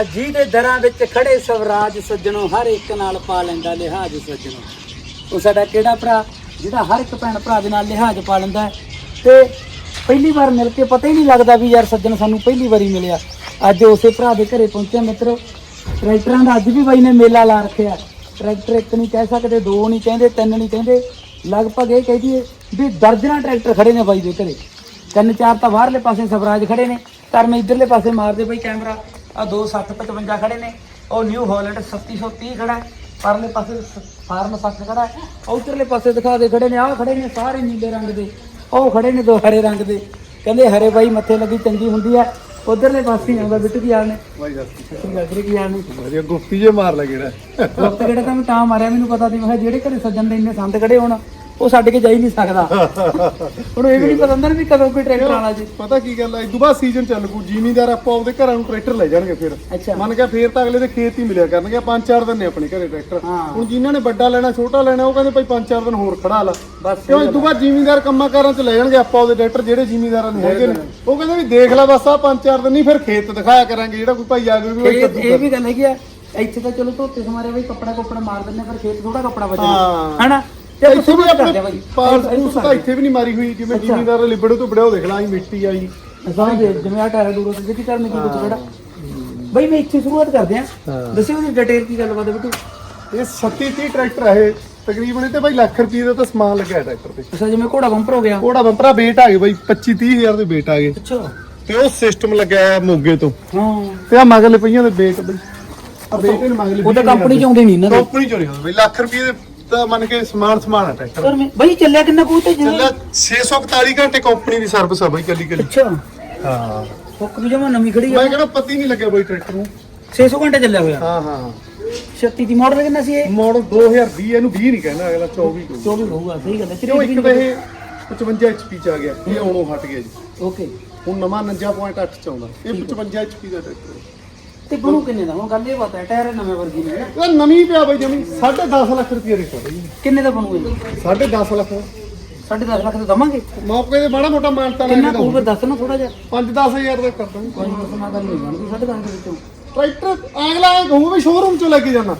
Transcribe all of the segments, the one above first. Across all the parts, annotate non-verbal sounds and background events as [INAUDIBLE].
ਅਜੀ ਦੇ ਦਰਾਂ ਵਿੱਚ ਖੜੇ ਸਵਰਾਜ ਸੱਜਣੋ, ਹਰ ਇੱਕ ਨਾਲ ਪਾ ਲੈਂਦਾ ਲਿਹਾਜ਼ ਸੱਜਣੋ। ਉਹ ਸਾਡਾ ਕਿਹੜਾ ਭਰਾ? ਜਿਹੜਾ ਹਰ ਇੱਕ ਭੈਣ ਭਰਾ ਦੇ ਨਾਲ ਲਿਹਾਜ਼ ਪਾ ਲੈਂਦਾ ਹੈ। ਤੇ ਪਹਿਲੀ ਵਾਰ ਮਿਲ ਕੇ ਪਤਾ ਹੀ ਨਹੀਂ ਲੱਗਦਾ ਵੀ ਯਾਰ ਸੱਜਣ ਸਾਨੂੰ ਪਹਿਲੀ ਵਾਰੀ ਮਿਲਿਆ। ਅੱਜ ਉਸੇ ਭਰਾ ਦੇ ਘਰੇ ਪਹੁੰਚਿਆ ਮਿੱਤਰੋ। ਟਰੈਕਟਰਾਂ ਦਾ ਅੱਜ ਵੀ ਬਾਈ ਨੇ ਮੇਲਾ ਲਾ ਰੱਖਿਆ ਟਰੈਕਟਰ ਇੱਕ ਨਹੀਂ ਕਹਿ ਸਕਦੇ, ਦੋ ਨਹੀਂ ਕਹਿੰਦੇ, ਤਿੰਨ ਨਹੀਂ ਕਹਿੰਦੇ। ਲਗਭਗ ਇਹ ਕਹਿ ਦਈਏ ਵੀ ਦਰਜਨਾਂ ਟਰੈਕਟਰ ਖੜੇ ਨੇ ਬਾਈ ਦੇ ਘਰੇ। ਤਿੰਨ ਚਾਰ ਤਾਂ ਬਾਹਰਲੇ ਪਾਸੇ ਸਵਰਾਜ ਖੜੇ ਨੇ। ਪਰ ਮੈਂ ਇਧਰਲੇ ਪਾਸੇ ਮਾਰਦੇ ਬਾਈ ਕੈਮਰਾ। ਆ 2755 ਖੜੇ ਨੇ ਉਹ ਨਿਊ ਹਾਲੈਂਡ 3730 ਖੜਾ ਹੈ ਪਰਲੇ ਪਾਸੇ ਫਾਰਮ 60 ਖੜਾ ਹੈ ਉਧਰਲੇ ਪਾਸੇ ਦਿਖਾ ਦੇ ਖੜੇ ਨੇ ਆਹ ਖੜੇ ਨੇ ਸਾਰੇ ਨੀਲੇ ਰੰਗ ਦੇ ਉਹ ਖੜੇ ਨੇ ਦੋ ਹਰੇ ਰੰਗ ਦੇ ਕਹਿੰਦੇ ਹਰੇ ਬਾਈ ਮੱਥੇ ਲੱਗੀ ਚੰਗੀ ਹੁੰਦੀ ਆ ਉਧਰਲੇ ਪਾਸੇ ਹੀ ਆਉਂਦਾ ਬਿੱਟੂ ਕੀ ਹਾਲ ਨੇ। ਬਾਈ ਕਰੀ ਕੀ ਹਾਲ ਨੇ ਵਧੀਆ ਜੇ ਮਾਰ ਲੈ ਕਿਹੜਾ। ਵਕਤ ਕਿਹੜਾ ਤਾਂ ਮੈਂ ਤਾਂ ਮਾਰਿਆ ਮੈਨੂੰ ਪਤਾ ਸੀ ਮੈਂ ਕਿਹਾ ਜਿਹੜੇ ਘਰੇ ਸੱਜਣ ਦੇ ਇੰਨੇ ਸੰਦ ਖੜੇ ਹੋਣ ਉਹ ਛੱਡ ਕੇ ਜਾ ਹੀ ਨਹੀਂ ਸਕਦਾ। [LAUGHS] ਹੁਣ ਇਹ ਵੀ ਨਹੀਂ ਪਤਾ ਹੁੰਦਾ ਨਾ ਵੀ ਕਦੋਂ ਕੋਈ ਟਰੈਕਟਰ ਆਣਾ ਜੀ। ਪਤਾ ਕੀ ਗੱਲ ਹੈ ਇਦੋਂ ਬਾਅਦ ਸੀਜ਼ਨ ਚੱਲ ਪੂ ਜ਼ਿਮੀਂਦਾਰ ਆਪਾਂ ਆਪਦੇ ਘਰਾਂ ਨੂੰ ਟਰੈਕਟਰ ਲੈ ਜਾਣਗੇ ਫਿਰ। ਅੱਛਾ। ਮੰਨ ਕੇ ਫੇਰ ਤਾਂ ਅਗਲੇ ਦੇ ਖੇਤ ਹੀ ਮਿਲਿਆ ਕਰਨਗੇ ਪੰਜ ਚਾਰ ਦਿਨ ਨੇ ਆਪਣੇ ਘਰੇ ਟਰੈਕਟਰ। ਹਾਂ। ਹੁਣ ਜਿਨ੍ਹਾਂ ਨੇ ਵੱਡਾ ਲੈਣਾ ਛੋਟਾ ਲੈਣਾ ਉਹ ਕਹਿੰਦੇ ਭਾਈ ਪੰਜ ਚਾਰ ਦਿਨ ਹੋਰ ਖੜਾ ਲਾ। ਬਸ ਕਿਉਂ ਇਦੋਂ ਬਾਅਦ ਜ਼ਿਮੀਂਦਾਰ ਕੰਮਾਂ ਕਾਰਾਂ 'ਚ ਲੈ ਜਾਣਗੇ ਆਪਾਂ ਉਹਦੇ ਟਰੈਕਟਰ ਜਿਹੜੇ ਜ਼ਿਮੀਂਦਾਰਾਂ ਦੇ ਹੈਗੇ ਨੇ। ਉਹ ਕਹਿੰਦੇ ਵੀ ਦੇਖ ਲੈ ਬਸ ਆ ਪੰਜ ਚਾਰ ਦਿਨ ਨਹੀਂ ਫਿਰ ਖੇਤ ਦਿਖਾਇਆ ਕਰਾਂਗੇ ਜਿਹੜਾ ਕੋਈ ਭਾਈ ਆ ਗਿਆ ਵੀ ਇਹ ਕੱਦੂ ਇਹ ਵੀ ਗੱਲ ਹੈਗੀ ਆ ਇੱਥੇ ਤਾਂ ਚਲੋ ਧੋਤੇ ਸਮਾਰੇ ਬਈ ਕੱਪੜਾ ਕੁੱਪੜਾ ਮਾਰ ਦਿੰਦੇ ਪਰ ਖੇਤ ਥੋੜਾ ਕੱਪੜਾ ਬਚਦਾ। ਹਾਂ। ਹਨਾ? ਇੱਥੇ ਵੀ ਕਰਦੇ ਆਪਣੇ ਬਾਈ ਪਾਲਸ ਪੂਲਸ ਤਾਂ ਇੱਥੇ ਵੀ ਨਹੀਂ ਮਾਰੀ ਹੋਈ ਜਿਵੇਂ ਜ਼ਿਮੀਂਦਾਰ ਲਿਬੜੋ ਤੋਂ ਬੜਿਓ ਦੇਖ ਲਾ ਆਈ ਮਿੱਟੀ ਆਈ। ਅਸਾਂ ਦੇ ਜਿਵੇਂ ਆ ਟਾਇਰ ਦੂਰੋਂ ਤੇ ਕੀ ਕਰਨੀ ਕੀ ਵਿੱਚ ਖੜਾ ਬਈ ਮੈਂ ਇੱਥੇ ਸ਼ੁਰੂਆਤ ਕਰਦੇ ਆ। ਦੱਸਿਓ ਉਹਦੀ ਡਿਟੇਲ ਕੀ ਗੱਲਬਾਤ ਹੈ ਬਿੱਟੂ ਇਹ 37 30 ਟਰੈਕਟਰ ਹੈ ਇਹ। ਤਕਰੀਬਨ ਇਹ ਤੇ ਬਾਈ ਲੱਖ ਰੁਪਏ ਦਾ ਤਾਂ ਸਮਾਨ ਲੱਗਿਆ ਟਰੈਕਟਰ ਤੇ। ਅੱਛਾ ਜਿਵੇਂ ਘੋੜਾ ਬੰਪਰ ਹੋ ਗਿਆ। ਕੋੜਾ ਬੰਪਰਾ ਵੇਟ ਆ ਗਏ ਬਾਈ 25 30 ਹਜ਼ਾਰ ਦੇ ਵੇਟ ਆ ਗਏ। ਅੱਛਾ। ਤੇ ਉਹ ਸਿਸਟਮ ਲੱਗਿਆ ਮੋਗੇ ਤੋਂ। ਹਾਂ। ਤੇ ਆ ਮਗਲੇ ਪਈਆਂ ਦੇ ਵੇਟ ਬਈ। ਵੇਟ ਮਗਲੇ ਉਹ ਤਾਂ ਕੰਪਨੀ ਚ ਆਉਂਦੇ ਨਹੀਂ ਨਾ ਕੰਪਨੀ ਚੋਂ ਨਹੀਂ ਹੁੰਦਾ ਬਈ ਲੱਖ ਰੁਪਏ ਦੇ ਤਾਂ ਮੰਨ ਕੇ ਸਮਾਨ ਸਮਾਨ ਹੈ ਟਰੈਕਟਰ। ਪਰ ਮੈਂ ਬਈ ਚੱਲਿਆ ਕਿੰਨਾ ਕੂ ਤੇ ਜਿਵੇਂ ਚੱਲਿਆ 641 ਘੰਟੇ ਕੰਪਨੀ ਦੀ ਸਰਵਿਸ ਆ ਬਾਈ ਕੱਲੀ ਕੱਲੀ ਅੱਛਾ। ਹਾਂ। ਹੁੱਕ ਵੀ ਜਮਾ ਨਵੀਂ ਖੜੀ ਆ। ਮੈਂ ਕਹਿੰਦਾ ਪਤਾ ਹੀ ਨਹੀਂ ਲੱਗਿਆ ਬਾਈ ਟਰੈਕਟਰ ਨੂੰ। 600 ਘੰਟੇ ਚੱਲਿਆ ਹੋਇਆ। ਹਾਂ ਹਾਂ 36 ਦੀ ਮਾਡਲ ਕਿੰਨਾ ਸੀ ਇਹ? ਮਾਡਲ 2020 ਇਹਨੂੰ 20 ਨਹੀਂ ਕਹਿਣਾ ਅਗਲਾ 24 ਕਹੂ 24 ਹੋਊਗਾ ਸਹੀ ਗੱਲ ਹੈ ਕਿਉਂ ਇੱਕ ਤਾਂ ਇਹ 55 HP ਚ ਆ ਗਿਆ ਇਹ ਆਉਣੋਂ ਹਟ ਗਿਆ ਜੀ। ਓਕੇ ਹੁਣ ਨਵਾਂ 49.8 ਚ ਆਉਂਦਾ। ਇਹ 55 HP ਦਾ ਟਰੈਕਟਰ ਹੈ। ਤੇ ਬਣੂ ਕਿੰਨੇ ਦਾ? ਹੁਣ ਗੱਲ ਇਹ ਪਤਾ ਹੈ ਟਾਇਰ ਨਵੇਂ ਵਰਗੀ ਨੇ ਨਾ। ਇਹ ਨਵੀਂ ਪਿਆ ਬਾਈ ਜਮੀ 10.5 ਲੱਖ ਰੁਪਏ ਰੇਟ ਹੈ। ਕਿੰਨੇ ਦਾ ਬਣੂ ਇਹ? 10.5 ਲੱਖ। ਸਾਢੇ ਦਸ ਲੱਖ ਦਾ ਦਵਾਂਗੇ। ਮੌਕੇ ਤੇ ਮਾੜਾ ਮੋਟਾ ਮਾਨਤਾ ਕਿੰਨਾ ਲੱਗ ਕਹੂਗਾ ਦੱਸ ਨਾ ਥੋੜਾ ਜਿਹਾ। 5-10 ਹਜ਼ਾਰ ਦਾ ਕਰ ਦਾਂਗੇ। ਕੋਈ ਸੁਣਾ ਗੱਲ ਨਹੀਂ ਜਾਣਦੀ ਸਾਢੇ ਦਸ ਦੇ ਵਿੱਚੋਂ। ਟਰੈਕਟਰ ਅਗਲਾ ਇਹ ਕਹੂਗਾ ਵੀ ਸ਼ੋਰੂਮ ਚੋਂ ਲੈ ਕੇ ਜਾਣਾ।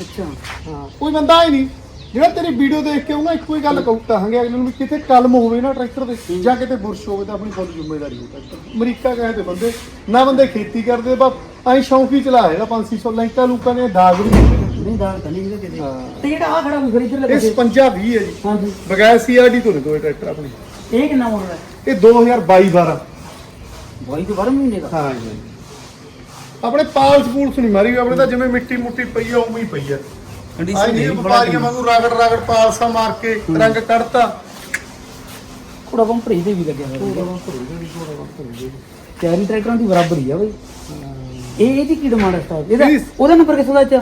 ਅੱਛਾ। ਹਾਂ ਕੋਈ ਬੰਦਾ ਹੀ ਨਹੀਂ। ਜਿਹੜਾ ਤੇਰੀ ਵੀਡੀਓ ਦੇਖ ਕੇ ਉਹਨਾਂ ਇੱਕੋ ਹੀ ਗੱਲ ਕਹੂ ਕਹਾਂਗੇ ਅਗਲੇ ਨੂੰ ਵੀ ਕਿਤੇ ਕਲਮ ਹੋਵੇ ਨਾ ਟਰੈਕਟਰ ਦੇ ਜਾਂ ਕਿਤੇ ਬੁਰਸ਼ ਹੋਵੇ ਤਾਂ ਆਪਣੀ ਫੁੱਲ ਜ਼ਿੰਮੇਵਾਰੀ ਹੋ ਟਰੈਕਟਰ ਅਮਰੀਕਾ ਕਹੇ ਤੇ ਬੰਦੇ ਨਾ ਬੰਦੇ ਖੇਤੀ ਕਰਦੇ ਬਸ ਐਂ ਸ਼ੌਂਕੀ ਚਲਾਏ ਦਾ 500 ਲੈਂਕਾ ਲੂਕਾਂ ਨੇ ਦਾਗ ਵੀ ਨਹੀਂ ਦਿੱਤੇ। ਨਹੀਂ ਤਾਂ ਕਿਤੇ। ਤੇ ਜਿਹੜਾ ਆ ਖੜਾ ਫਿਰ ਇੱਧਰ ਇਹ ਲੱਗੇ 55 20 ਹੈ ਜੀ। ਹਾਂਜੀ। ਬਗੈਰ ਸੀਆਰਡੀ ਤੋਂ ਨੇ ਦੋਏ ਟਰੈਕਟਰ ਆਪਣੇ। ਇਹ ਕਿੰਨਾ ਮਾਡਲ ਹੈ? ਇਹ 2022 12 ਬਾਈ ਤੋਂ 12 ਮਹੀਨੇ ਦਾ? ਹਾਂ ਜੀ। ਆਪਣੇ ਪਾਲਸ ਪੂਲਸ ਨਹੀਂ ਮਾਰੀ ਆਪਣੇ ਤਾਂ ਜਿਵੇਂ ਮਿੱਟੀ ਮੁੱਟੀ ਪਈ ਆ ਉਵੇਂ ਹੀ ਪਈ ਆ। ਆਈ ਨਹੀਂ ਵਪਾਰੀਆਂ ਵਾਂਗੂ ਰਗੜ ਰਗੜ ਪਾਲਸਾ ਮਾਰ ਕੇ ਰੰਗ ਕੱਢਤਾ। ਥੋੜਾ ਬੰਪਰ ਇਹਦੇ ਵੀ ਲੱਗਿਆ ਹੋਇਆ ਚਾਰੀ ਟਰੈਕਟਰਾਂ ਦੀ ਬਰਾਬਰ ਹੀ ਆ ਬਈ। ਇਹ ਇਹਦੀ ਕੀ ਡਿਮਾਂਡ ਹੈ ਸਟਾਰ ਇਹਦਾ ਇਹਦੀ- ਉਹਦਾ ਨੰਬਰ ਕਿੱਥੋਂ ਦਾ ਚ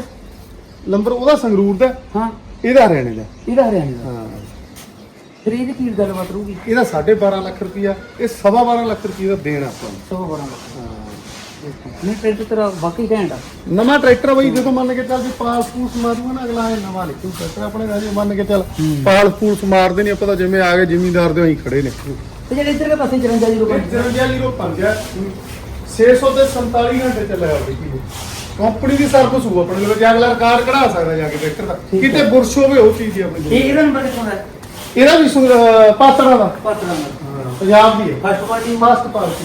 ਨੰਬਰ ਉਹਦਾ ਸੰਗਰੂਰ ਦਾ। ਹਾਂ। ਇਹਦਾ ਹਰਿਆਣੇ ਦਾ। ਇਹਦਾ ਹਰਿਆਣੇ ਦਾ। ਹਾਂ। ਫਿਰ ਇਹਦੀ ਕੀ ਗੱਲਬਾਤ ਰਹੂਗੀ? ਇਹਦਾ 12.5 ਲੱਖ ਰੁਪਇਆ ਇਹ 12.5 ਲੱਖ ਰੁਪਏ ਦਾ ਦੇਣਾ ਆਪਾਂ ਨੂੰ। ਸਭ ਬੜਾ ਲੱਗਾ ਨਹੀਂ ਟਰੈਕਟਰ ਤੇਰਾ ਵਾਕਈ ਘੈਂਟ ਆ। ਨਵਾਂ ਟਰੈਕਟਰ ਬਈ ਜਦੋਂ ਮੰਨ ਕੇ ਚੱਲ ਜੀ ਪਾਲਸ ਪੂਲਸ ਮਾਰੂਗਾ ਨਾ ਅਗਲਾ ਇਹ ਨਵਾਂ ਲਿਖੂ ਟਰੈਕਟਰ ਆਪਣੇ ਰਾਜੇ ਮੰਨ ਕੇ ਚੱਲ ਪਾਲਸ ਪੂਲਸ ਮਾਰਦੇ ਨਹੀਂ ਆਪਾਂ ਤਾਂ ਜਿਵੇਂ ਆ ਗਏ ਜ਼ਿਮੀਂਦਾਰ ਦੇ ਅਸੀਂ ਖੜੇ ਨੇ। ਤੇ ਜਿਹੜੇ ਇੱਧਰ ਦੇ ਪਾਸੇ 54 ਜੀ ਰੁਪਏ 53 ਲੀਰੋ 5 600 ਤੇ 47 ਘੰਟੇ ਚੱਲਿਆ ਬਈ ਕੰਪਨੀ ਦੀ ਸਰਵਿਸ ਹੋਊ ਆਪਣੇ ਕੋਲ ਜੇ ਅਗਲਾ ਰਿਕਾਰਡ ਕਢਾ ਸਕਦਾ ਜਾ ਕੇ ਟਰੈਕਟਰ ਦਾ। ਕਿਤੇ ਬੁਰਸ਼ ਹੋਵੇ ਉਹ ਚੀਜ਼ ਦੀ ਆਪਣੀ ਕੋਲ। ਇਹ ਇਹਦਾ ਨੰਬਰ ਕਿੱਥੋਂ ਦਾ ਹੈ? ਇਹਦਾ ਵੀ ਪਾਤੜਾ ਦਾ। ਪਤਾ ਨੰਬਰ ਪੰਜਾਬ ਦੀ ਹੈ। ਫਸਟ ਪਾਰਟੀ ਫਸਟ ਪਾਰਟੀ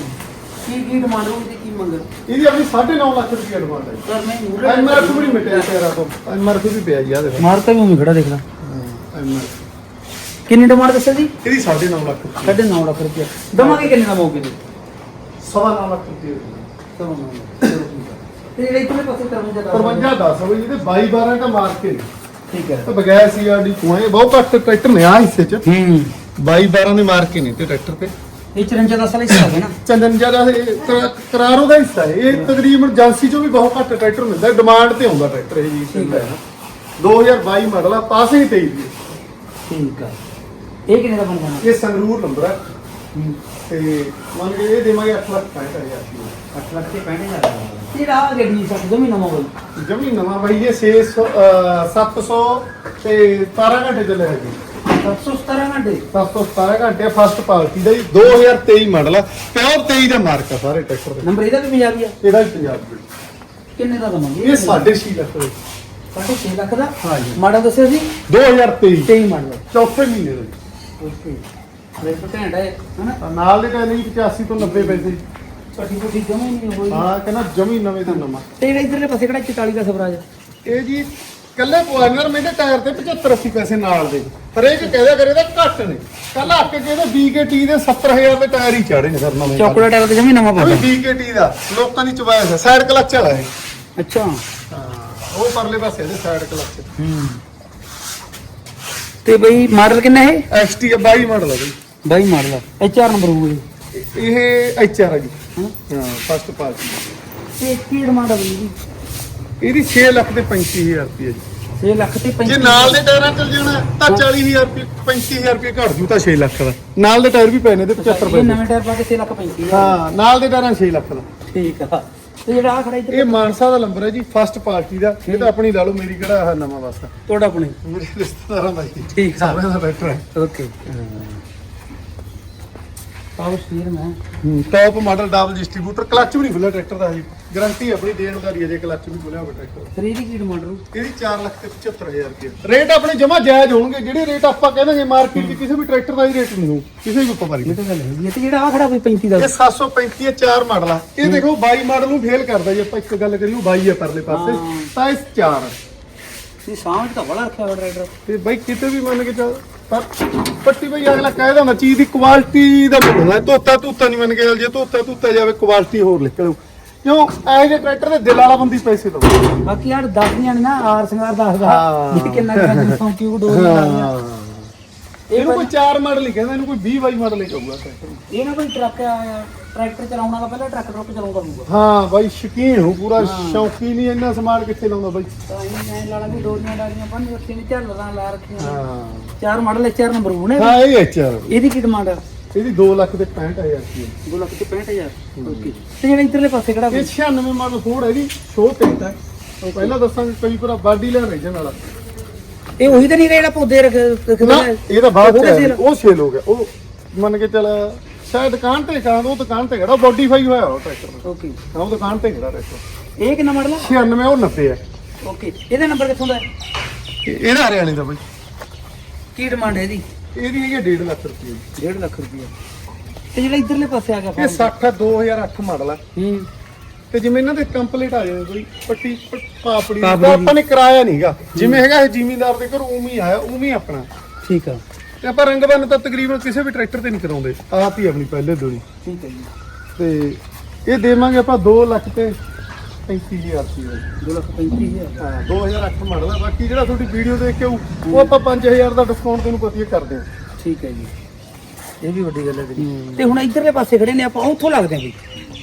ਕੀ ਕੀ ਡਿਮਾਂਡ ਹੋਊਗੀ? ਕੀ ਮੰਗ ਇਹਦੀ ਆਪਣੀ 9.5 ਲੱਖ ਰੁਪਏ ਡਿਮਾਂਡ ਹੈ ਸਰ ਮੈਂ ਐਮਆਰਐਫ ਵੀ ਨਹੀਂ ਮਿਟਿਆ ਤੇਰਾ ਤੋਂ ਐਮਆਰਐਫ ਵੀ ਪਿਆ ਜੀ ਆ ਦੇਖੋ। ਮਾਰਤਾ ਵੀ ਮੈਂ ਖੜਾ ਦੇਖਦਾ। MRF ਕਿੰਨੀ ਡਿਮਾਂਡ ਦੱਸਿਆ ਜੀ? ਇਹਦੀ 9.5 ਲੱਖ ਰੁਪਏ ਸਾਢੇ 9 ਲੱਖ ਰੁਪਏ ਦਵਾਂਗੇ ਕਿੰਨੇ ਦਾ ਮੌਕੇ ਤੇ? ਸਵਾ ਨੌ ਲੱਖ ਰੁਪਏ ਚਲੋ ਨਾ ਤੇ ਜਿਹੜੇ ਇੱਧਰਲੇ ਪਾਸੇ ਕਰਮ ਜਗਾ 53 10 ਬਈ ਇਹਦੇ 22 12 ਦਾ ਮਾਰ ਕੇ ਠੀਕ ਹੈ। ਤੇ ਬਗੈਰ ਸੀਆਰਡੀ ਇਹ ਬਹੁਤ ਘੱਟ ਟਰੈਕਟਰ ਨੇ ਆ ਹਿੱਸੇ ਚ। ਹੂੰ। 22 12 ਦੇ ਮਾਰ ਕੇ ਨੇ ਤੇ ਟਰੈਕਟਰ ਤੇ। ਇਹ 54 ਦਾ ਸਾਲ ਹਿੱਸਾ ਹੈ ਨਾ। ਚੰਦਨ ਜ਼ਿਆਦਾ ਕਰਾਰੋ ਦਾ ਹਿੱਸਾ ਹੈ। ਇਹ ਤਕਰੀਬਨ ਏਜੰਸੀ ਚੋਂ ਵੀ ਬਹੁਤ ਘੱਟ ਟਰੈਕਟਰ ਮਿਲਦਾ ਡਿਮਾਂਡ ਤੇ ਆਉਂਦਾ ਟਰੈਕਟਰ ਇਹ ਜੀ ਠੀਕ ਹੈ। 2022 ਮਾਡਲ ਆ ਪਾਸਿੰਗ 23 ਦੀ ਠੀਕ ਹੈ ਇਹ ਕਿੰਨੇ ਦਾ ਬਣ ਜਾਣਾ ਇਹ ਸੰਗਰੂਰ ਨੰਬਰ ਹੈ ਹੂੰ। ਤੇ ਮੰਨ ਕੇ ਇਹ ਦੇਵਾਂਗੇ 8 ਲੱਖ 65000 ਰੁਪਏ। 8 ਲੱਖ ਤੇ 65000 ਜਿਹੜਾ ਆ ਗੱਡੀ ਸੱਤ ਜਮੀ ਨਵਾਂ ਬਈ। ਜਮੀ ਨਵਾਂ ਬਾਈ ਇਹ 600 ਅਹ 700 ਤੇ 17 ਘੰਟੇ ਚੱਲੇ ਹੈਗੇ 717 ਘੰਟੇ। 717 ਘੰਟੇ ਫਸਟ ਪਾਰਟੀ ਦਾ ਜੀ 2023 ਮਾਡਲ ਆ। ਪਿਓਰ 23 ਦਾ ਮਾਰਕ ਆ ਸਾਰੇ ਟਰੈਕਟਰ ਦੇ। ਨੰਬਰ ਇਹਦਾ ਵੀ ਪੰਜਾਬੀ ਆ ਇਹਦਾ ਵੀ ਪੰਜਾਬ ਦੇ ਕਿੰਨੇ ਦਾ ਦਵਾਂਗੇ? ਇਹ 6.5 ਲੱਖ ਦੇ ਸਾਢੇ ਛੇ ਲੱਖ ਦਾ? ਹਾਂਜੀ। ਮਾਡਲ ਦੱਸਿਆ ਸੀ 2023 23 ਮਾਡਲ ਚੌਥੇ ਮਹੀਨੇ ਦਾ ਜੀ। ਓਕੇ। ਰੇਟ ਘੈਂਟ ਹੈ ਹਨਾ? ਤਾਂ ਨਾਲ ਦੇ ਜੀ 85 ਤੋਂ 90 ਪੈਸੇ। ਛੋਟੀ ਛੋਟੀ ਜਮੇ ਨਹੀਂ ਹੋਈ। ਹਾਂ ਕਹਿੰਦਾ ਜਮੀ ਨਵੇਂ ਦਾ ਨਵਾਂ ਤੇ ਜਿਹੜਾ ਇਧਰਲੇ ਪਾਸੇ ਕਿਹੜਾ 44 ਦਾ ਸਵਰਾਜ? ਇਹ ਜੀ ਕੱਲੇ ਪੁਆਇਨਰ ਮੇਰੇ ਟਾਇਰ ਤੇ 75 80 ਪੈਸੇ ਨਾਲ ਦੇ। ਹਰੇਕ ਕਹਦਾ ਕਰੇ ਤਾਂ ਘੱਟ ਨੇ। ਕੱਲ ਆ ਕੇ ਕਹਿੰਦੇ BKT ਦੇ 70000 ਦੇ ਟਾਇਰ ਹੀ ਚਾੜੇ ਨੇ ਸਰ ਨਵੇਂ। ਚੌਕੜਾ ਟਾਇਰ ਤੇ ਜਮੇ ਨਵਾਂ ਪਾਉਂਦਾ। BKT ਦਾ ਲੋਕਾਂ ਦੀ ਚੁਆਇਸ ਹੈ ਸਾਈਡ ਕਲਚ ਵਾਲਾ ਹੈ ਅੱਛਾ। ਹਾਂ ਉਹ ਪਰਲੇ ਪਾਸੇ ਦੇ ਸਾਈਡ ਕਲਚ ਹੂੰ। ਤੇ ਬਈ ਮਾਡਲ ਕਿੰਨਾ ਹੈ XT 22 ਮਾਡਲ ਹੈ ਬਈ। ਬਾਈ ਮਾਡਲ ਐਚ ਆਰ ਨੰਬਰ ਹੋਊਗਾ ਜੀ। ਇਹ HR ਹੈ ਜੀ। ਹਾਂ। ਹਾਂ ਫਸਟ ਪਾਰਟੀ ਤੇ ਕੀ ਡਿਮਾਂਡ ਬਈ ਜੀ। ਇਹਦੀ 6 ਲੱਖ ਤੇ 35000 ਰੁਪਏ ਜੀ। 6 ਲੱਖ ਤੇ 35 ਜੇ ਨਾਲ ਦੇ ਟਾਇਰਾਂ ਚੱਲ ਜਾਣਾ ਤਾਂ 40000 ਰੁਪਏ 35000 ਰੁਪਏ ਘੱਟ ਜੂ ਤਾਂ 6 ਲੱਖ ਦਾ। ਨਾਲ ਦੇ ਟਾਇਰ ਵੀ ਪਏ ਨੇ ਤੇ 75 ਇਹ ਪੈਸੇ ਨਵੇਂ ਟਾਇਰ ਪਾ ਕੇ 6 ਲੱਖ 35 ਹਾਂ ਨਾਲ ਦੇ ਟਾਇਰਾਂ 6 ਲੱਖ ਦਾ। ਠੀਕ ਆ। ਤੇ ਜਿਹੜਾ ਆ ਖੜਾ ਇੱਧਰ ਇਹ ਮਾਨਸਾ ਦਾ ਨੰਬਰ ਹੈ ਜੀ ਫਸਟ ਪਾਰਟੀ ਦਾ। ਇਹ ਤਾਂ ਆਪਣੀ ਲਾ ਲਓ ਮੇਰੀ ਕਿਹੜਾ ਆਹ ਨਵਾਂ ਵਾਸਤਾ ਤੁਹਾਡਾ ਆਪਣੇ। ਮੇਰੇ ਰਿਸ਼ਤੇਦਾਰਾਂ ਦਾ ਜੀ ਠੀਕ ਆ। ਸਾਰਿਆਂ ਦਾ ਬੈਟਰ ਹੈ। ਓਕੇ। ਪਾਵਰ ਸਟੀਅਰ ਮੈਂ। Top model double distributor clutch ਵੀ ਨਹੀਂ ਖੁੱਲਿਆ ਟਰੈਕਟਰ ਦਾ ਜੀ ਗਾਰੰਟੀ ਆਪਣੀ ਦੇਣ ਦਾ ਹੈ ਜੇ ਕਲੱਚ ਵੀ ਖੁੱਲਿਆ ਹੋਵੇ ਟਰੈਕਟਰ। 3 ਦੀ ਕੀ ਡਿਮਾਂਡ ਰੂ ਇਹਦੀ 4 ਲੱਖ ਤੇ 75000 ਰੁਪਏ ਰੇਟ ਆਪਣੇ ਜਮਾ ਜਾਇਜ਼ ਹੋਣਗੇ ਜਿਹੜੇ ਰੇਟ ਆਪਾਂ ਕਹਿੰਦੇ ਮਾਰਕੀਟ 'ਚ ਕਿਸੇ ਵੀ ਟਰੈਕਟਰ ਦਾ ਹੀ ਰੇਟ ਨਹੀਂ ਹੋਊ ਕਿਸੇ ਵੀ ਵਪਾਰੀ ਇਹ ਤਾਂ ਗੱਲ ਹੈਗੀ ਹੈ ਤੇ ਜਿਹੜਾ ਆ ਖੜਾ ਬਈ 35 ਦਾ ਇਹ 735 ਹੈ 4 ਮਾਡਲ ਆ। ਇਹ ਦੇਖੋ 22 ਮਾਡਲ ਨੂੰ ਫੇਲ ਕਰਦਾ ਜੇ ਆਪਾਂ ਇੱਕ ਗੱਲ ਕਰੀਏ ਉਹ 22 ਹੈ ਪਰਲੇ ਪਾਸੇ। ਤਾਂ ਇਸ 4 ਇਹ ਸਾਹਮਣੇ ਤਾਂ ਬੜਾ ਰੱਖਿਆ ਹੋਇਆ ਡਰਾਈਵਰ ਤੇ ਬਾਈ ਕਿਤੇ ਵੀ ਮੰਨ ਕੇ ਚੱਲ ਪਰ ਪੱਟੀ ਬਈ ਅਗਲਾ ਕਹਿ ਦਿੰਦਾ ਚੀਜ਼ ਦੀ ਕੁਆਲਿਟੀ ਦਾ ਮੁੱਲ ਹੈ ਧੋਤਾ ਧੂਤਾ ਨਹੀਂ ਮੰਨ ਕੇ ਚੱਲ ਜੇ ਧੋਤਾ ਧੂਤਾ ਜਾਵੇ ਕੁਆਲਿਟੀ ਹੋਰ ਨਿਕਲੂ। ਕਿਉਂ? ਐ ਜੇ ਟਰੈਕਟਰ ਦੇ ਦਿਲ ਵਾਲਾ ਬੰਦੀ ਪੈਸੇ ਦਊ ਬਾਕੀ ਯਾਰ ਦੱਸਦੀਆਂ ਨੇ ਨਾ ਆਰ ਸਿੰਗਾਰ ਦੱਸਦਾ ਹਾਂ। ਇਹ ਕਿੰਨਾ ਕਿੰਨਾ ਕਿਉਂ ਡੋਰ ਲਾਉਂਦੀਆਂ ਇਹਨੂੰ ਕੋਈ 4 ਮਾਡਲ ਹੀ ਕਹਿੰਦਾ ਇਹਨੂੰ ਕੋਈ 20 22 ਮਾਡਲ ਹੀ ਕਹੂਗਾ। ਟਰੈਕਟਰ। ਇਹ ਨਾ ਕੋਈ ਟਰੱਕ ਆ ਟਰੈਕਟਰ ਚਲਾਉਣ ਵਾਲਾ ਪਹਿਲਾਂ ਟਰੱਕ ਟਰੱਕ ਚਲਾਉਂਦਾ ਹੋਊਗਾ। ਹਾਂ ਬਾਈ ਸ਼ਕੀਨ ਹੋ ਪੂਰਾ ਹਾਂ। ਸ਼ੌਕੀ ਨਹੀਂ ਇੰਨਾ ਸਮਾਨ ਕਿੱਥੇ ਲਾਉਂਦਾ ਬਾਈ। ਤਾਂ ਇਹ ਮੈਂ ਲਾਲਾ ਵੀ ਡੋਰੀਆਂ ਡਾਰੀਆਂ ਬੰਨ ਰੱਖੀਆਂ ਨੇ ਝੱਲਰਾਂ ਲਾ ਰੱਖੀਆਂ। ਹਾਂ। ਚਾਰ ਮਾਡਲ ਚਾਰ ਨੰਬਰ ਹੋਣੇ ਹਾਂ ਇਹ ਐਚਆਰ ਇਹਦੀ ਕੀ ਡਿਮਾਂਡ ਆ? ਇਹਦੀ 2 ਲੱਖ ਤੇ 65000 ਰੁਪਏ 2 ਲੱਖ ਤੇ 65000 ਓਕੇ। ਤੇ ਜਿਹੜਾ ਇਧਰਲੇ ਪਾਸੇ ਕਿਹੜਾ ਇਹ 96 ਮਾਡਲ ਫੋੜ ਹੈ ਜੀ ਸ਼ੋ ਟੈਂਟ ਹੈ। ਉਹ ਪਹਿਲਾਂ ਦੱਸਾਂਗੇ ਕਈ ਪੂਰਾ ਬਾਡੀ ਲੈਣ ਰੀਜਨ ਵਾਲਾ। ਇਹ ਉਹੀ ਤਾਂ ਨਹੀਂ ਜਿਹੜਾ ਪੌਦੇ ਰੱਖ ਨਾ? ਇਹ ਤਾਂ ਬਾਅਦ ਚ ਆਇਆ, ਉਹ ਸੇਲ ਹੋ ਗਿਆ। ਉਹ ਮੰਨ ਕੇ ਚੱਲ ਸ਼ਾਇਦ ਦੁਕਾਨ ਤੇ ਕਾਂ ਉਹ ਦੁਕਾਨ ਤੇ ਖੜਾ ਮੋਡੀਫਾਈ ਹੋਇਆ ਉਹ ਟਰੈਕਟਰ ਓਕੇ। ਹਾਂ ਉਹ ਦੁਕਾਨ ਤੇ ਖੜਾ ਟਰੈਕਟਰ ਇਹ ਕਿੰਨਾ ਮਾਡਲ ਆ? 96 ਉਹ 90 ਹੈ। ਓਕੇ। ਇਹਦਾ ਨੰਬਰ ਕਿੱਥੋਂ ਦਾ ਹੈ? ਇਹ- ਇਹਦਾ ਹਰਿਆਣੇ ਦਾ ਬਾਈ। ਕੀ ਡਿਮਾਂਡ ਹੈ ਇਹਦੀ? ਇਹਦੀ ਹੈਗੀ 1.5 ਲੱਖ ਰੁਪਏ ਦੀ 1.5 ਲੱਖ ਰੁਪਏ ਤੇ ਜਿਹੜਾ ਇਧਰਲੇ ਪਾਸੇ ਆ ਗਿਆ ਇਹ 60 ਹੈ 2008 ਮਾਡਲ ਹੈ ਹੂੰ। ਤੇ ਜਿਵੇਂ ਇਹਨਾਂ ਦੇ ਕੰਪਲੀਟ ਆ ਜਾਵੇ ਕੋਈ ਪੱਟੀ ਪਾਪੜੀ ਪਾਪੜੀ ਤਾਂ ਆਪਾਂ ਨੇ ਕਰਾਇਆ ਨਹੀਂਗਾ ਜਿਵੇਂ ਹੈਗਾ ਇਹ ਜ਼ਿਮੀਂਦਾਰ ਦੇ ਘਰ ਉਵੇਂ ਹੀ ਆਇਆ ਉਵੇਂ ਹੀ ਆਪਣਾ। ਠੀਕ ਆ। ਤੇ ਆਪਾਂ ਰੰਗ ਬੰਨ ਤਾਂ ਤਕਰੀਬਨ ਕਿਸੇ ਵੀ ਟਰੈਕਟਰ ਤੇ ਨਹੀਂ ਕਰਾਉਂਦੇ। ਆਪ ਹੀ ਆਪਣੀ ਪਹਿਲੇ ਦੋਣੀ ਠੀਕ ਹੈ ਜੀ। ਤੇ ਇਹ ਦੇਵਾਂਗੇ ਆਪਾਂ 2 ਲੱਖ ਤੇ 35000 ਰੁਪਏ 2 ਲੱਖ 35000 ਹਾਂ 2008 ਮਾਡਲ ਆ ਬਾਕੀ ਜਿਹੜਾ ਤੁਹਾਡੀ ਵੀਡੀਓ ਦੇਖ ਕੇ ਆਊ, ਉਹ ਆਪਾਂ 5000 ਦਾ ਡਿਸਕਾਊਂਟ ਤੈਨੂੰ ਪਤੀ ਕਰਦੇ ਹਾਂ ਠੀਕ ਹੈ ਜੀ। ਇਹ ਵੀ ਵੱਡੀ ਗੱਲ ਹੈ ਤੇਰੀ ਤੇ ਹੁਣ ਇਧਰਲੇ ਪਾਸੇ ਖੜੇ ਨੇ ਆਪਾਂ ਉੱਥੋਂ ਲੱਗਦੇ ਆਂ ਵੀ।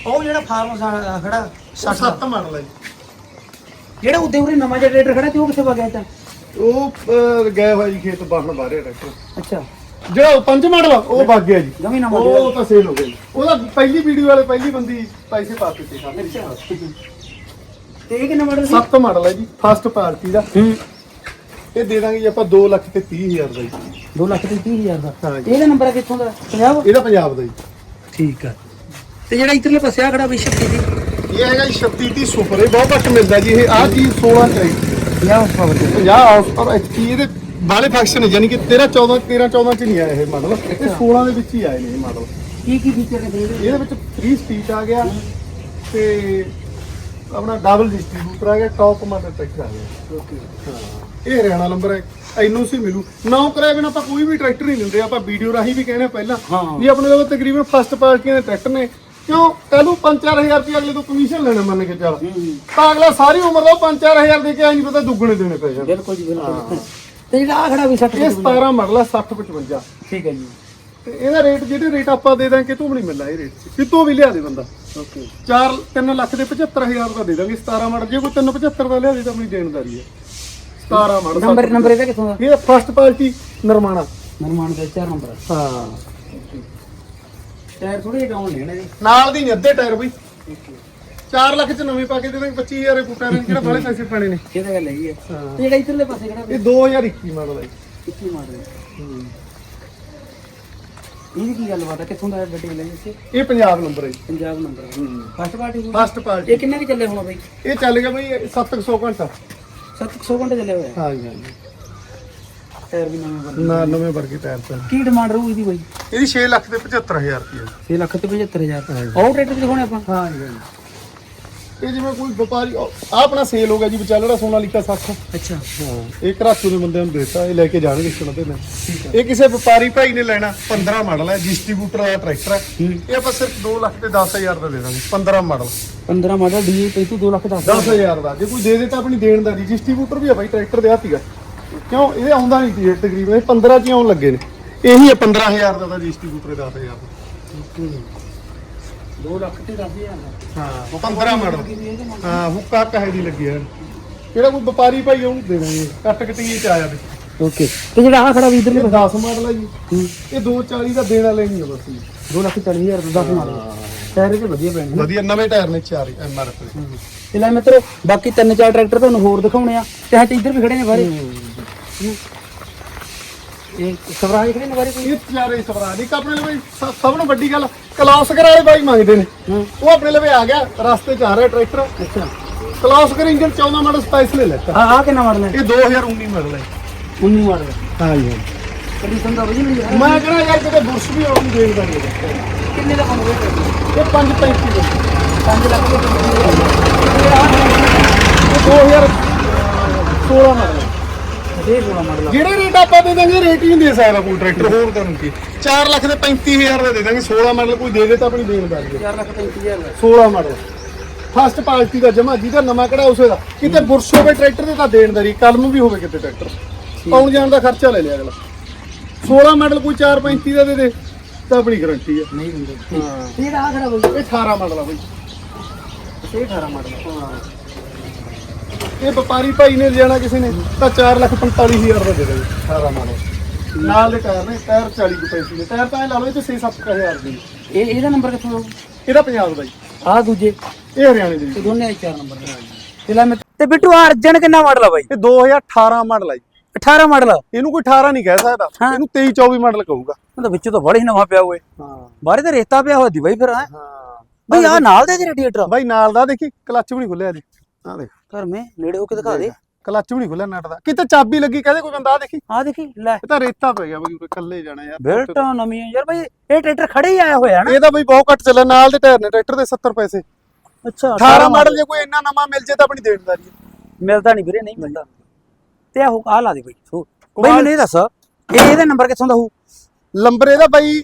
ਉਹ ਜਿਹੜਾ ਫਾਰਮ ਖੜਾ 60 ਦਾ। 7 ਮਾਡਲ ਹੈ ਜੀ। ਜਿਹੜਾ ਉੱਤੇ ਉਰੇ ਨਵਾਂ ਜਿਹਾ ਟਰੈਕਟਰ ਖੜਾ ਤੇ ਉਹ ਕਿੱਥੇ ਵਗ ਗਿਆ ਤਾਂ ਉਹ ਅਹ, ਗਏ ਹੋਇਆ ਜੀ ਖੇਤ ਬਾਹਰ ਬਾਹਰੇ ਟਰੈਕਟਰ। ਅੱਛਾ। ਜਿਹੜਾ ਉਹ ਪੰਜ ਮਾਡਲ ਆ ਉਹ ਵਗ ਗਿਆ ਜੀ। ਜਮੀ ਨਵਾਂ ਉਹ ਤਾਂ ਸੇਲ ਹੋ ਗਿਆ ਜੀ। ਉਹਦਾ ਪਹਿਲੀ ਵੀਡੀਓ ਵਾਲੇ ਪਹਿਲੀ ਬੰਦੀ ਪੈਸੇ ਪਾ ਦਿੱਤੇ। ਅੱਛਾ। ਤੇ ਇਹ ਕਿੰਨਾ ਮਾਡਲ ਸੀ? ਸੱਤ ਮਾਡਲ ਹੈ ਜੀ ਫਸਟ ਪਾਰਟੀ ਦਾ। ਹੂੰ। ਇਹ ਦੇ ਦਾਂਗੇ ਜੀ ਆਪਾਂ 2 ਲੱਖ ਤੇ 30000 ਦਾ ਜੀ। 2 ਲੱਖ ਤੇ 30000 ਦਾ? ਹਾਂ ਜੀ। ਇਹਦਾ ਨੰਬਰ ਆ ਕਿੱਥੋਂ ਦਾ? ਪੰਜਾਬ? ਇਹਦਾ ਪੰਜਾਬ ਦਾ ਜੀ। ਠੀਕ ਆ। ਤੇ ਜਿਹੜਾ ਇਧਰਲੇ ਪਾਸੇ ਆ ਖੜਾ ਵੀ ਸ਼ਕਤੀ ਦੀ? ਇਹ ਹੈਗਾ ਜੀ 36 ਸੁਪਰ ਇਹ ਬਹੁਤ ਘੱਟ ਮਿਲਦਾ ਜੀ ਇਹ ਆਹ ਚੀਜ਼ 16 ਚਾਹੀਦੀ 50 ਪਾਵਰ ਦੇ। 50 ਹਾਊਸ ਪਰ ਐਚਪੀ ਇਹਦੇ ਬਾਲੇ ਫੰਕਸ਼ਨ ਹੈ ਯਾਨੀ ਕਿ 13 14 13 14 ਚ ਨਹੀਂ ਆਇਆ ਇਹ ਮਾਡਲ ਇਹ 16 ਦੇ ਵਿੱਚ ਹੀ ਆਏ ਨੇ ਇਹ ਮਾਡਲ ਕੀ ਕੀ ਫੀਚਰ ਨੇ ਇਹਦੇ ਇਹਦੇ ਵਿੱਚ 3 ਸਪੀਡ ਆ ਗਿਆ ਤੇ ਆਪਣਾ ਡਬਲ ਡਿਸਟ੍ਰੀਬਿਊਟਰ ਆ ਗਿਆ ਟੌਪ ਮਾਡਲ ਟਰੈਕਟਰ ਆ ਗਿਆ ਓਕੇ ਇਹ ਹਰਿਆਣਾ ਨੰਬਰ ਹੈ ਐਨੂ ਸੀ ਮਿਲੂ। ਨਾ ਕਰਾਏ ਬਿਨਾ ਆਪਾਂ ਕੋਈ ਵੀ ਟਰੈਕਟਰ ਨਹੀਂ ਦਿੰਦੇ ਆਪਾਂ ਵੀਡੀਓ ਰਾਹੀਂ ਵੀ ਕਹਿੰਦੇ ਪਹਿਲਾਂ। ਵੀ ਆਪਣੇ ਕੋਲ ਤਕਰੀਬਨ ਫਸਟ ਪਾਰਟੀਆਂ ਦੇ ਟਰੈਕਟਰ ਨੇ। ਕਿਉਂ? ਕੱਲੂ 5-4000 ਰੁਪਏ ਅਗਲੇ ਤੋਂ ਕਮਿਸ਼ਨ ਲੈਣਾ ਮੰਨ ਕੇ ਚੱਲ। ਤਾਂ ਅਗਲਾ ਸਾਰੀ ਉਮਰ ਦਾ 5-4000 ਦੇ ਕੇ ਆਈ ਨਹੀਂ ਪਤਾ ਦੁੱਗਣੇ ਦੇਣੇ ਪੈ ਜਾਣ। ਬਿਲਕੁਲ ਜੀ ਬਿਲਕੁਲ। ਤੇ ਜਿਹੜਾ ਆ ਖੜਾ ਵੀ 60 ਇਹ 17 ਮਾਡਲ ਆ 60-55 ਠੀਕ ਹੈ ਜੀ। ਤੇ ਇਹਦਾ ਰੇਟ ਜਿਹੜੇ ਰੇਟ ਆਪਾਂ ਦੇ ਦਾਂਗੇ ਕਿਤੋਂ ਵੀ ਨਹੀਂ ਮਿਲਣਾ ਇਹ ਰੇਟ ਕਿਤੋਂ ਵੀ ਲਿਆ ਦੇ ਬੰਦਾ। ਓਕੇ 4 3 ਲੱਖ ਦੇ 75000 ਦਾ ਦੇ ਦਾਂਗੇ 17 ਮਾਡਲ ਜੇ ਕੋਈ 375 ਦਾ ਲਿਆ ਦੇ ਤਾਂ ਆਪਣੀ ਦੇਣਦਾਰੀ ਹੈ। 17 ਮਾਡਲ ਨੰਬਰ ਨੰਬਰ ਇਹਦਾ ਕਿੱਥੋਂ ਦਾ ਇਹ ਫਸਟ ਪਾਰਟੀ ਨਰਮਾਣਾ। ਮਨਮਾਨ ਦਾ 4 ਨੰਬਰ ਹਾਂ। ਟਾਇਰ ਥੋੜੇ ਜਿਹਾ ਡਾਊਨ ਲੈਣਾ ਜੀ ਨਾਲ ਦੀ ਨੀ ਅੱਧੇ ਟਾਇਰ ਬਈ। 4 ਲੱਖ ਚ ਨਵੇਂ ਪਾ ਕੇ ਦੇ ਦਾਂਗੇ 25000 ਦੇ ਟਾਇਰ ਜਿਹੜਾ ਬਾਲੇ ਪੈਸੇ ਪੈਣੇ ਨੇ। ਇਹਦਾ ਗੱਲ ਹੈਗੀ ਹੈ ਹਾਂ। ਤੇ ਜਿਹੜਾ ਇਧਰਲੇ ਪਾਸੇ ਖੜਾ ਇਹ 2021 ਮਾਡਲ ਹੈ। ਕਿੱਥੇ ਮਾਰ ਰਿਹਾ ਇਹਦੀ ਕੀ ਗੱਲਬਾਤ ਹੈ ਕਿੱਥੋਂ ਦਾ ਗੱਡੀ ਲਈ ਸੀ ਇਹ ਪੰਜਾਬ ਨੰਬਰ ਹੈ ਜੀ। Punjab number first party first party ਇਹ ਕਿੰਨੇ ਕੁ ਚੱਲੇ ਹੋਣਾ ਬਾਈ? ਇਹ ਚੱਲ ਗਿਆ ਬਈ 700 ਘੰਟਾ। 700 ਘੰਟੇ ਚੱਲੇ ਹੋਏ ਆ? ਹਾਂ ਜੀ ਹਾਂ ਜੀ ਟਾਇਰ ਵੀ ਨਵੇਂ ਬਣੇ ਨਾ ਨਵੇਂ ਵਰਗੇ ਟਾਇਰ ਤੇ ਕੀ ਡਿਮਾਂਡ ਰਹੂ ਇਹਦੀ ਬਾਈ? ਇਹਦੀ 6 ਲੱਖ ਤੇ 75000 ਰੁਪਏ। 6 ਲੱਖ ਤੇ 75000 ਉਹ ਟਰੈਕਟਰ ਦਿਖਾਉਣੇ ਆਪਾਂ? ਹਾਂ ਜੀ ਹਾਂ ਜੀ ਇਹ ਜਿਵੇਂ ਕੋਈ ਵਪਾਰੀ ਆ ਆਪਣਾ ਸੇਲ ਹੋ ਗਿਆ ਜੀ ਵਿਚਾਲੜਾ ਸੋਨਾ ਲਿਖਾ 60 ਅੱਛਾ। ਹਾਂ ਇਹ ਘਰਾਚੂ ਦੇ ਬੰਦਿਆਂ ਨੂੰ ਦੇਤਾ ਇਹ ਲੈ ਕੇ ਜਾਣਗੇ ਸੁਣ ਤੇ ਮੈਂ ਇਹ ਕਿਸੇ ਵਪਾਰੀ ਭਾਈ ਨੇ ਲੈਣਾ 15 ਮਾਡਲ ਹੈ ਡਿਸਟ੍ਰੀਬਿਊਟਰ ਦਾ ਟਰੈਕਟਰ ਹੈ। ਇਹ ਆਪਾਂ ਸਿਰਫ 2 ਲੱਖ ਤੇ 10000 ਦਾ ਦੇ ਦਾਂਗੇ 15 ਮਾਡਲ। 15 ਮਾਡਲ ਡੀ ਪਈ ਤੂੰ 2 ਲੱਖ ਦੱਸ 10000 ਦਾ। ਜੇ ਕੋਈ ਦੇ ਦੇ ਤਾਂ ਆਪਣੀ ਦੇਣ ਦਾ ਡਿਸਟ੍ਰੀਬਿਊਟਰ ਵੀ ਆ ਬਾਈ ਟਰੈਕਟਰ ਦੇ ਹੱਥੀਗਾ ਕਿਉਂ? ਇਹ ਆਉਂਦਾ ਨਹੀਂ ਸੀ ਤਕਰੀਬਨ ਇਹ 15 ਚ ਆਉਣ ਲੱਗੇ ਨੇ। ਇਹੀ ਹੈ 15000 ਦਾ ਤਾਂ ਡਿਸਟ੍ਰੀਬਿਊਟਰ 10000 ਦਾ। 2 ਲੱਖ ਤੇ 10000 ਦਾ। ਹਾਂ 15 ਮਾਡਲ। ਹਾਂ ਹੁੱਕਾ ਕਹੇ ਦੀ ਲੱਗੀ ਹੈ ਜਿਹੜਾ ਕੋਈ ਵਪਾਰੀ ਭਾਈ ਉਹਨੂੰ ਦੇ ਦਾਂਗੇ। ਕੱਟ ਕਟੀਏ ਚ ਆਇਆ ਦੇ ਓਕੇ। ਤੇ ਜਿਹੜਾ ਆ ਖੜਾ ਵੀ ਇਧਰ ਇਹ 10 ਮਾਡਲ ਹੈ ਜੀ। ਇਹ 240 ਦਾ ਦੇਣ ਵਾਲੇ ਨਹੀਂ ਆ ਬਸ ਜੀ। 2 ਲੱਖ 40000 ਦਾ 10 ਮਾਡਲ। ਟਾਇਰ ਇਹਦੇ ਵਧੀਆ ਪੈਣੇ ਵਧੀਆ ਨਵੇਂ ਟਾਇਰ ਨੇ ਚਾਰ ਐਮ ਆਰ ਐਫ ਤੇ ਲੈ ਮਿੱਤਰੋ ਬਾਕੀ ਤਿੰਨ ਚਾਰ ਟਰੈਕਟਰ ਤੁਹਾਨੂੰ ਹੋਰ ਦਿਖਾਉਣੇ ਆ। ਤੇ ਹਾਂ ਇੱਧਰ ਵੀ ਖੜੇ ਨੇ ਬਾਰੇ ਇਹ ਸਵਰਾਜ ਖੜੇ ਨੇ ਬਾਰੇ ਕੋਈ? ਇਹ ਚਾਰੇ ਸਵਰਾਜ ਇੱਕ ਆਪਣੇ ਲਈ ਸ- ਸਭ ਤੋਂ ਵੱਡੀ ਗੱਲ ਕਲਾਸਕਰ ਵਾਲੇ ਬਾਈ ਮੰਗਦੇ ਨੇ। ਹੂੰ। ਉਹ ਆਪਣੇ ਲਵੇ ਆ ਗਿਆ ਰਸਤੇ ਚ ਆ ਰਿਹਾ ਟਰੈਕਟਰ। ਅੱਛਾ। ਕਲਾਸਕਰ ਇੰਜਨ 14 ਮਾਡਲ ਸਪੈਸ਼ਲ ਲੈਤਾ ਆ ਆ ਕਿੰਨਾ ਮਾਡਲ ਹੈ? ਇਹ 2019 ਮਾਡਲ ਹੈ। 19 ਮਾਡਲ ਹਾਂ। ਜੀ ਕੰਡੀਸ਼ਨ ਦਾ ਵਧੀਆ ਨਹੀਂ ਹੈ। ਮੈਂ ਕਹਿੰਦਾ ਯਾਰ ਕਿਤੇ ਬੁਰਸ਼ ਵੀ ਆਉਣ ਨੂੰ ਦੇਖਦਾ ਨਹੀਂ ਕਿੰਨੇ ਦਾ ਬਣੂਗਾ ਇਹ ਇਹ 535 ਦਾ। 5 ਲੱਖ ਦੇ ਇਹ 2016 ਮਾਡਲ ਹੈ। ਦੇ 16 ਮਾਡਲ ਜਿਹੜੇ ਰੇਟ ਆਪਾਂ ਦੇ ਦਾਂਗੇ ਰੇਟ ਹੀ ਨਹੀਂ ਦੇ ਸਕਦਾ ਕੋਈ ਟਰੈਕਟਰ। ਹੋਰ ਕਰਨ ਕੀ? 4 ਲੱਖ ਦੇ 35000 ਦਾ ਦੇ ਦਾਂਗੇ 16 ਮਾਡਲ ਕੋਈ ਦੇ ਦੇ ਤਾਂ ਆਪਣੀ ਦੇਣ ਦਾ 4 ਲੱਖ 35000 ਦਾ। 16 ਮਾਡਲ। ਫਸਟ ਪਾਰਟੀ ਦਾ ਜਮਾ ਜਿਹਦਾ ਨਵਾਂ ਕਢਾ ਉਸੇ ਦਾ? ਕਿਤੇ ਬੁਰਸ਼ ਹੋਵੇ ਟਰੈਕਟਰ ਦੇ ਤਾਂ ਦੇਣ ਦਾ ਰੀ ਕਲਮ ਵੀ ਹੋਵੇ ਕਿਤੇ ਟਰੈਕਟਰ। ਆਉਣ ਜਾਣ ਦਾ ਖਰਚਾ ਲੈ ਲਿਆ ਅਗਲਾ। 16 ਮਾਡਲ ਕੋਈ 435 ਦਾ ਦੇ ਦੇ ਤਾਂ ਆਪਣੀ ਗਾਰੰਟੀ ਹੈ ਨਹੀਂ ਹਾਂ। ਇਹ ਆ ਖੜਾ ਬਈ। ਇਹ 18 ਮਾਡਲ ਆ ਬਈ। ਇਹ 18 ਮਾਡਲ ਹਾਂ। ਇਹ ਵਪਾਰੀ ਭਾਈ ਨੇ ਲਿਆਣਾ ਕਿਸੇ ਨੇ ਤਾਂ 445000 ਦਾ ਦੇ ਦੇ 18 ਮਾਡਲ ਨਾਲ ਦੇ ਟਾਇਰ ਨੇ ਟਾਇਰ 40 ਕੁ ਪੈਸੇ ਨੇ ਟਾਇਰ ਤਾਂ ਇਹ ਲਾ ਲਓ ਇਹ 6-7000 ਦੇ। ਇਹ ਇਹਦਾ ਨੰਬਰ ਕਿੱਥੋਂ ਆਊ? ਇਹਦਾ ਪੰਜਾਬ ਦਾ ਜੀ। ਆ ਦੂਜੇ। ਇਹ ਹਰਿਆਣੇ ਦੇ ਤੇ ਜੀ। ਦੋਨੇ ਆਈ 4 ਨੰਬਰ ਦੇ ਤੇ ਲੈ ਮੈਂ ਤੇ ਬਿੱਟੂ ਆ ਅਰਜਨ ਕਿੰਨਾ ਮਾਡਲ ਆ ਬਾਈ? ਇਹ 2018 ਮਾਡਲ ਆ ਜੀ। 18 ਮਾਡਲ ਇਹਨੂੰ ਕੋਈ 18 ਨਹੀਂ ਕਹਿ ਸਕਦਾ। ਹਾਂ। ਇਹਨੂੰ 23 24 ਮਾਡਲ ਕਹੂਗਾ। ਉਹ ਤਾਂ ਵਿੱਚੋਂ ਤਾਂ ਬੜਾ ਹੀ ਨਵਾਂ ਪਿਆ ਹੋਏ ਹਾਂ। ਬਾਹਰੇ ਤਾਂ ਰੇਤਾ ਪਿਆ ਹੋਇਆ ਦੀ ਬਾਈ ਫਿਰ ਹੈਂ? ਹਾਂ। ਬਈ ਆ ਨਾਲ ਦੇ ਰੇਡੀਏਟਰ ਬਾਈ ਨਾਲ ਦਾ ਦੇਖੀ ਕਲੱਚ ਵੀ ਨਹੀਂ ਖੁੱਲਿਆ ਜੀ। ਆ ਦੇਖ। ਘਰ ਮੇ ਨੇੜੇ ਹੋ ਕੇ ਦਿਖਾ ਦੇ। ਕਲੱਚ ਵੀ ਨਹੀਂ ਖੁੱਲਿਆ ਨਟ ਦਾ। ਕਿਤੇ ਚਾਬੀ ਲੱਗੀ ਕਹਦੇ ਕੋਈ ਬੰਦਾ ਆ ਦੇਖੀ। ਆ ਦੇਖੀ ਲੈ। ਇਹ ਤਾਂ ਰੇਤਾ ਪੈ ਗਿਆ ਬਈ ਇਕੱਲੇ ਜਾਣਾ ਯਾਰ। ਬੈਲਟਾਂ ਨਵੀਆਂ ਯਾਰ ਬਾਈ ਇਹ ਟਰੈਕਟਰ ਖੜੇ ਹੀ ਆਇਆ ਹੋਇਆ ਨਾ। ਇਹ ਤਾਂ ਬਈ ਬਹੁਤ ਘੱਟ ਚੱਲਿਆ ਨਾਲ ਦੇ ਟਾਇਰ ਨੇ ਟਰੈਕਟਰ ਦੇ 70 ਪੈਸੇ। ਅੱਛਾ 18 ਮਾਡਲ ਜੇ ਕੋਈ ਇੰਨਾ ਨਵਾਂ ਮਿਲ ਜੇ ਤਾਂ ਆਪਣੀ ਦੇਣਦਾਰੀ ਮਿਲਦਾ ਨਹੀਂ ਵੀਰੇ ਨਹੀਂ ਮਿਲਦਾ। ਤੇ ਆਹ ਆ ਲਾ ਦੇ ਬਾਈ ਬਾਈ ਮੈਨੂੰ ਇਹ ਦੱਸ ਇਹ ਇਹਦਾ ਨੰਬਰ ਕਿੱਥੋਂ ਦਾ ਹੋਊ? ਲੰਬਰ ਇਹਦਾ ਬਾਈ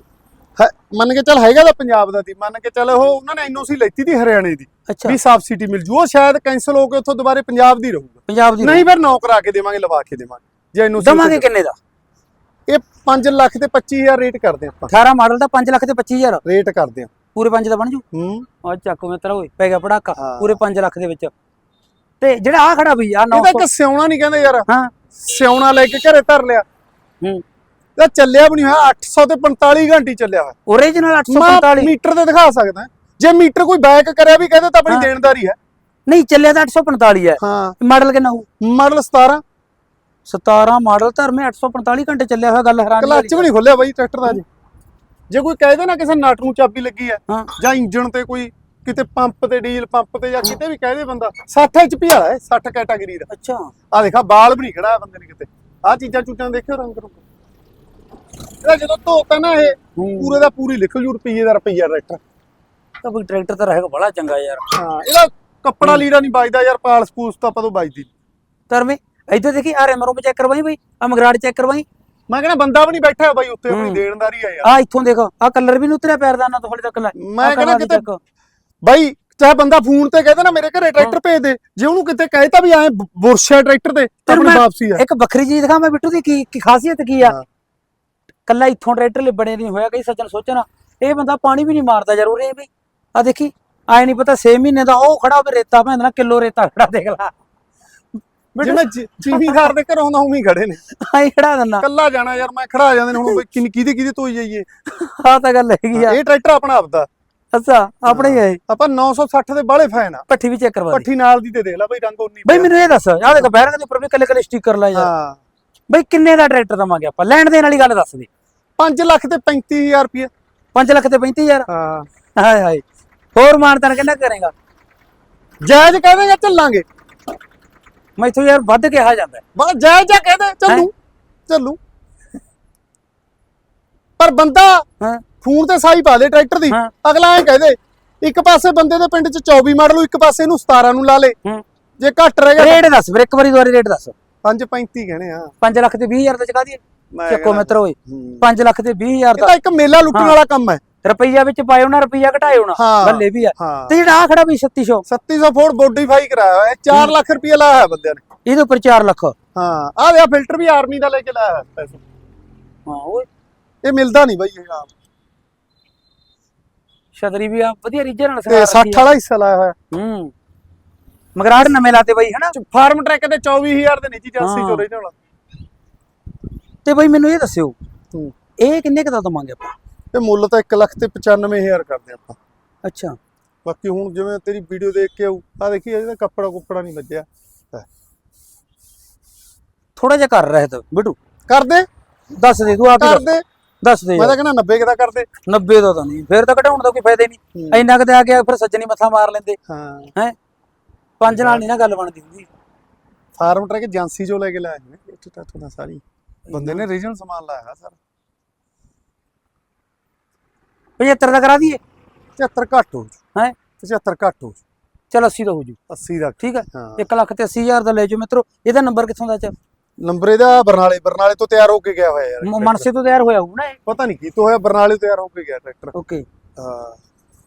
ਹੈ- ਮੰਨ ਕੇ ਚੱਲ ਹੈਗਾ ਤਾਂ ਪੰਜਾਬ ਦਾ ਦੀ ਮੰਨ ਕੇ ਚੱਲ ਉਹ ਉਹਨਾਂ ਨੇ ਐਨਓਸੀ ਲੈਤੀ ਦੀ ਹਰਿਆਣੇ ਦੀ ਅੱਛਾ। ਵੀ ਸਬਸਿਡੀ ਮਿਲ ਜੂ। ਉਹ ਸ਼ਾਇਦ ਕੈਨਸਲ ਹੋ ਕੇ ਉੱਥੋਂ ਦੁਬਾਰੇ ਪੰਜਾਬ ਦੀ ਰਹੂਗਾ। ਪੰਜਾਬ ਦੀ ਨਹੀਂ ਫਿਰ ਨੌ ਕਰਾ ਕੇ ਦੇਵਾਂਗੇ ਲਵਾ ਕੇ ਦੇਵਾਂਗੇ। ਜੇ ਐਨਓਸੀ ਦਵਾਂਗੇ ਕਿੰਨੇ ਦਾ? ਇਹ 5 ਲੱਖ ਤੇ 25000 ਰੇਟ ਕਰਦੇ ਆਪਾਂ। 18 ਮਾਡਲ ਦਾ 5 ਲੱਖ ਤੇ 25000 ਰੇਟ ਕਰਦੇ ਆ। ਪੂਰੇ 5 ਦਾ ਬਣ ਜੂ। ਹੂੰ। ਆ ਚੱਕ ਮਿੱਤਰ ਓਏ ਪੈ ਗਿਆ ਪੜਾਕਾ। ਹਾਂ। ਪੂਰੇ 5 ਲੱਖ ਦੇ ਵਿੱਚ। ਤੇ ਜਿਹੜਾ ਆ ਖੜਾ ਬਈ ਆ ਇਹਦਾ 900 ਇੱਕ ਸਿਉਣਾ ਨਹੀਂ ਕਹਿੰਦੇ ਯਾਰ। ਹਾਂ। ਸਿਉਣਾ ਲੈ ਕੇ ਘਰੇ ਧਰ ਲਿਆ। ਹੂੰ। ਇਹ ਚੱਲਿਆ ਵੀ ਨਹੀਂ ਹੋਇਆ 800 ਤੇ 45 ਘੰਟੇ ਹੀ ਚੱਲਿਆ ਹੋਇਆ। ਓਰੀਜਨਲ ਮੈਂ 845 ਮੀਟਰ ਤੇ ਦਿਖਾ ਸਕਦਾ ਜੇ ਮੀਟਰ ਕੋਈ ਬੈਕ ਕਰਿਆ ਵੀ ਕਹਿੰਦੇ ਤਾਂ ਆਪਣੀ ਹਾਂ। ਦੇਣਦਾਰੀ ਹੈ। ਨਹੀਂ ਚੱਲਿਆ ਤਾਂ 845 ਹੈ। ਹਾਂ। ਮਾਡਲ ਕਿੰਨਾ ਹੋਊ? ਮਾਡਲ 17 17 ਮਾਡਲ ਧਰਮੇ 845 ਘੰਟੇ ਚੱਲਿਆ ਹੋਇਆ ਗੱਲ ਹੈਰਾਨੀ ਕਲੱਚ ਵੀ ਨਹੀਂ ਖੁੱਲਿਆ ਬਾਈ ਟਰੈਕਟਰ ਦਾ ਜੀ ਜੇ ਕੋਈ ਕਹਿ ਦੇ ਨਾ ਕਿਸੇ ਨਟ ਨੂੰ ਚਾਬੀ ਲੱਗੀ ਹੈ ਹਾਂ। ਜਾਂ ਇੰਜਨ ਤੇ ਕੋਈ ਕਿਤੇ ਪੰਪ ਤੇ ਡੀਜ਼ਲ ਪੰਪ ਤੇ ਜਾਂ ਕਿਤੇ ਵੀ ਕਹਿ ਦੇ ਬੰਦਾ 60 HP ਵਾਲਾ ਹੈ 60 ਕੈਟਾਗਰੀ ਦਾ। ਅੱਛਾ। ਆ ਦੇਖਾ ਬਾਲ ਵੀ ਨਹੀਂ ਖੜਾ ਬੰਦੇ ਨੇ ਕਿਤੇ। ਆ ਚੀਜ਼ਾਂ ਚੂਜ਼ਾਂ ਦੇਖਿਓ ਰੰਗ ਰੰਗ ਇਹਦਾ ਜਦੋਂ ਧੋਤਾ ਨਾ ਇਹ। ਪੂਰੇ ਦਾ ਪੂਰੀ ਲਿਖ ਜੂ ਰੁਪਈਏ ਦਾ ਰੁਪਈਆ ਟਰੈਕਟਰ ਤਾਂ ਕੋਈ ਟਰੈਕਟਰ ਤਾਂ ਰਹੇਗਾ ਬੜਾ ਚੰਗਾ ਯਾਰ। ਹਾਂ ਇਹਦਾ ਕੱਪੜਾ ਲੀੜਾ ਨਹੀਂ ਵੱਜਦਾ ਯਾਰ ਪਾਲਸ ਪੂਸ ਤਾਂ ਪਦੋਂ ਵੱਜਦੀ ਧਰਮੇ ਇੱਧਰ ਦੇਖੀ ਆ ਰੈਮਰੋ ਚੈੱਕ ਕਰਵਾਈ ਬਈ ਆ ਮਗਰਾੜ ਚੈੱਕ ਕਰਵਾਈ। ਮੈਂ ਕਹਿੰਦਾ ਬੰਦਾ ਵੀ ਨਹੀਂ ਬੈਠਾ ਬਾਈ ਉੱਤੇ ਆਪਣੀ। ਦੇਣਦਾਰੀ ਆ ਯਾਰ। ਆ ਇੱਥੋਂ ਦੇਖ ਆ ਕਲਰ ਵੀ ਨਹੀਂ ਉਤਰਿਆ ਪੈਰਦਾਨਾ ਤੋਂ ਹਲੇ ਤੱਕ ਲੈ। ਮੈਂ ਕਹਿੰਦਾ ਦੇ ਕਿਤੇ। ਬਾਈ ਚਾਹੇ ਬੰਦਾ ਫੋਨ ਤੇ ਕਹਿੰਦਾ ਨਾ ਮੇਰੇ ਘਰੇ ਟਰੈਕਟਰ ਭੇਜ ਦੇ। ਜੇ ਉਹਨੂੰ ਕਿਤੇ ਕਹੇ ਤਾਂ ਵੀ ਐ ਬੁਰਸ਼ਾ ਟਰੈਕਟਰ ਤੇ ਤਾਂ ਆਪਣੀ ਵਾਪਸੀ ਆ। ਇੱਕ ਵੱਖਰੀ ਚੀਜ਼ ਦਿਖਾ ਮੈਂ ਬਿੱਟੂ ਦੀ ਕੀ ਕੀ ਖਾਸੀਅਤ ਕੀ ਆ। ਕੱਲਾ ਇੱਥੋਂ ਟਰੈਕਟਰ ਲਿਬੜੇ ਨਹੀਂ ਹੋਇਆ ਕਈ ਸੱਜਣ ਸੋਚਣ ਇਹ ਬੰਦਾ ਪਾਣੀ ਵੀ ਨਹੀਂ ਮਾਰਦਾ ਯਾਰ ਉਰੇ ਵੀ। ਆ ਦੇਖੀ ਆਏ ਨਹੀਂ ਪਤਾ 6 ਮਹੀਨੇ ਦਾ ਉਹ ਖੜਾ ਹੋਵੇ ਰੇਤਾ ਭੈਂਦਾ ਕਿਲੋ ਰੇਤਾ ਖੜਾ ਦੇਖ ਲਾ। ਜਿਵੇਂ ਜ਼ਿਮੀਦਾਰ ਦੇ ਘਰੋਂ ਆਉਂਦਾ ਉਵੇਂ ਹੀ ਖੜੇ ਨੇ। ਆਈ ਖੜਾ ਦਿੰਨਾ ਕੱਲਾ ਜਾਣਾ ਯਾਰ ਮੈਂ ਖੜਾ ਜਾਂਦੇ ਨੇ ਹੁਣ ਕਿੰਨੀ ਕਿਹਦੇ ਕਿਹਦੇ ਤੋਈ ਜਾਈਏ। ਆ ਤਾਂ ਗੱਲ ਹੈਗੀ ਆ। ਇਹ ਟਰੈਕਟਰ ਆਪਣਾ ਆਪਦਾ। ਅੱਛਾ ਆਪਣੇ ਹੀ ਆਪਾਂ 960 ਦੇ ਬਾਲੇ ਫੈਨ ਆ। ਪੱਠੀ ਵੀ ਚੈੱਕ ਕਰਵਾ ਦੇ। ਪੱਠੀ ਨਾਲ ਦੀ ਤੇ ਦੇਖ ਲੈ ਬਈ ਰੰਗ ਉਨੀ ਬਈ ਮੈਨੂੰ ਇਹ ਦੱਸ ਆ ਦੇਖ ਬੈਰੰਗ ਦੇ ਉੱਪਰ ਵੀ ਕੱਲੇ ਕੱਲੇ ਸਟicker ਲਾਏ ਯਾਰ ਹਾਂ। ਬਈ ਕਿੰਨੇ ਦਾ ਟਰੈਕਟਰ ਦਵਾਂਗੇ ਆਪਾਂ? ਲੈਣ ਦੇਣ ਵਾਲੀ ਗੱਲ ਦੱਸ ਦੇ। 5 ਲੱਖ ਤੇ 35000 ਰੁਪਏ 5 ਲੱਖ ਤੇ 35000 ਹਾਂ। ਹਾਏ ਹਾਏ। ਹੋਰ ਮਾਨਤਨ ਕਿੰਨਾ ਕਰੇਗਾ? ਜਾਇਜ਼ ਕਹਦੇ ਚੱਲਾਂਗੇ? ਮੈਥੋਂ ਯਾਰ ਵੱਧ ਕਿਹਾ ਜਾਂਦਾ। ਬਸ ਜਾਇਜ਼ ਜਾ ਕਹਦੇ ਚੱਲੂ ਚੱਲੂ। ਪਰ ਬੰਦਾ ਹਾਂ। ਫੋਨ ਤੇ ਸਾਈ ਪਾ ਦੇ ਟਰੈਕਟਰ ਦੀ। ਅਗਲਾ ਐ ਕਹਦੇ ਇੱਕ ਪਾਸੇ ਬੰਦੇ ਦੇ ਪਿੰਡ ਚ 24 ਮਾਡਲ ਇੱਕ ਪਾਸੇ ਨੂੰ 17 ਨੂੰ ਲਾ ਲੇ। ਜੇ ਘੱਟ ਰਹਿ ਗਿਆ ਰੇਟ ਦੱਸ ਫਿਰ ਇੱਕ ਵਾਰੀ ਦੁਬਾਰੇ ਰੇਟ ਦੱਸ। 535 ਕਹਣੇ ਆ। 5 ਲੱਖ ਤੇ 20000 ਤੇ ਚਕਾ ਮੈਂ ਚੱਕੋ ਮਿੱਤਰ ਓਏ ਹੂੰ। 5 ਲੱਖ ਤੇ 20000 ਇਹ ਦਾ ਤਾਂ ਇੱਕ ਮੇਲਾ ਲੁੱਟਣ। ਵਾਲਾ ਕੰਮ ਹੈ। ਰੁਪਈਆ ਵਿੱਚ ਪਾਇਓ ਨਾ ਰੁਪਈਆ ਘਟਾਇਓ ਨਾ। ਹਾਂ। ਬੱਲੇ ਵੀ ਆ। ਤੇ ਜਿਹੜਾ ਆ ਖੜਾ ਵੀ 3600 3700 ਫੋਰਡ ਮੋਡੀਫਾਈ ਕਰਾਇਆ ਹੋਇਆ 4 ਲੱਖ ਰੁਪਏ ਲਾਇਆ ਹੈ ਬੰਦਿਆਂ ਨੇ। ਇਹਦੇ ਉੱਪਰ 4 ਲੱਖ। ਹਾਂ ਆਹ ਵਿਆ ਫਿਲਟਰ ਵੀ ਆਰਮੀ ਦਾ ਲੈ ਕੇ ਲਾਇਆ ਹੋਇਆ ਪੈਸੇ। ਹਾਂ ਓਏ। ਇਹ ਮਿਲਦਾ ਨਹੀਂ ਬਾਈ ਇਹ ਆਮ। ਛਤਰੀ ਵੀ ਆ ਵਧੀਆ ਰੀਜਨ ਨਾਲ ਤੇ ਸਗਾ 60 ਵਾਲਾ ਹਿੱਸਾ ਲਾਇਆ ਹੋਇਆ। ਹੂੰ। ਮਗਰਾੜ ਨਵੇਂ ਲਾਤੇ ਬਾਈ ਹਨਾ? ਫਾਰਮ ਟਰੈਕ ਤੇ 24000 ਦੇ ਨੀਚੇ ਜਾਂਸੀ ਹਾਂ। ਚੋ ਰਹੀ ਨਾਲ ਤੇ ਬਾਈ ਮੈਨੂੰ ਇਹ ਦੱਸਿਓ ਹੂੰ। ਇਹ ਕਿੰਨੇ ਕਦਾ ਦਵਾਂਗੇ ਆਪਾਂ? ਤੇ ਮੁੱਲ ਤਾਂ 1 ਲੱਖ ਤੇ 95000 ਕਰਦੇ ਆਪਾਂ। ਅੱਛਾ। ਬਾਕੀ ਹੁਣ ਜਿਵੇਂ ਤੇਰੀ ਵੀਡੀਓ ਦੇਖ ਕੇ ਆਊ ਆ ਦੇਖੀ ਇਹਦਾ ਕੱਪੜਾ ਕੁੱਪੜਾ ਨਹੀਂ ਵੱਜਿਆ। ਲੈ। ਥੋੜਾ ਜਿਹਾ ਕਰ ਰਹਿ ਤਾ ਬਿਟੂ। ਕਰਦੇ? ਦੱਸ ਦੇ ਤੂੰ ਆ ਕੇ ਦੱਸ- ਕਰਦੇ? ਦੱਸ ਦੇ। ਮੈਂ ਤਾਂ ਕਹਿੰਦਾ 90 ਕਿਦਾ ਕਰਦੇ। 90 ਦਾ ਤਾਂ ਨਹੀਂ ਫਿਰ ਤਾਂ ਘਟਾਉਣ ਦਾ ਕੋਈ ਫਾਇਦਾ ਹੀ ਨਹੀਂ। ਹੂੰ। ਇੰਨਾ ਕਿਤੇ ਆ ਕੇ ਫਿਰ ਸੱਜਣੀ ਮੱਥਾ ਮਾਰ ਲੈਂਦੇ। ਹਾਂ। ਹੈ? ਪੰਜ ਨਾਲ ਨਹੀਂ ਨਾ ਗੱਲ ਬਣਦੀ ਹੁੰਦੀ। ਫਾਰਮ ਟਰੈਕ ਏਜੰਸੀ ਚੋਂ ਲੈ ਕੇ ਲਾਇਆ ਨੇ ਇੱਥੇ ਤਾਂ ਤੁਹਾਨੂੰ ਸਾਰੀ। ਬੰਦੇ ਨੇ ਰੀਜਨਲ ਸਮਾਨ ਲਾਇਆ ਹੈ ਸਰ। 75 ਦਾ ਕਰਾ ਦਈਏ। 75 ਘੱਟ ਹੋ ਹੈ? 75 ਘੱਟ ਹੋ ਚਲ 80 ਦਾ ਹੋ ਜੂ। 80 ਦਾ। ਠੀਕ ਹੈ ਹਾਂ। 1 ਲੱਖ ਤੇ 80000 ਦਾ ਲੈ ਜਾਓ ਮਿੱਤਰੋ। ਇਹਦਾ ਨੰਬਰ ਕਿੱਥੋਂ ਦਾ ਚ ਨੰਬਰ ਇਹਦਾ ਬਰਨਾਲੇ ਬਰਨਾਲੇ ਤੋਂ ਤਿਆਰ ਹੋ ਕੇ ਗਿਆ ਹੋਇਆ ਯਾਰ ਮਨਸੇ ਤੋਂ ਤਿਆਰ ਹੋਇਆ ਹੋਊ ਨਾ ਇਹ? ਪਤਾ ਨਹੀਂ ਕੀ ਤੋਂ ਹੋਇਆ ਬਰਨਾਲੇ ਤੋਂ ਤਿਆਰ ਹੋ ਕੇ ਗਿਆ ਟਰੈਕਟਰ। ਓਕੇ। ਹਾਂ।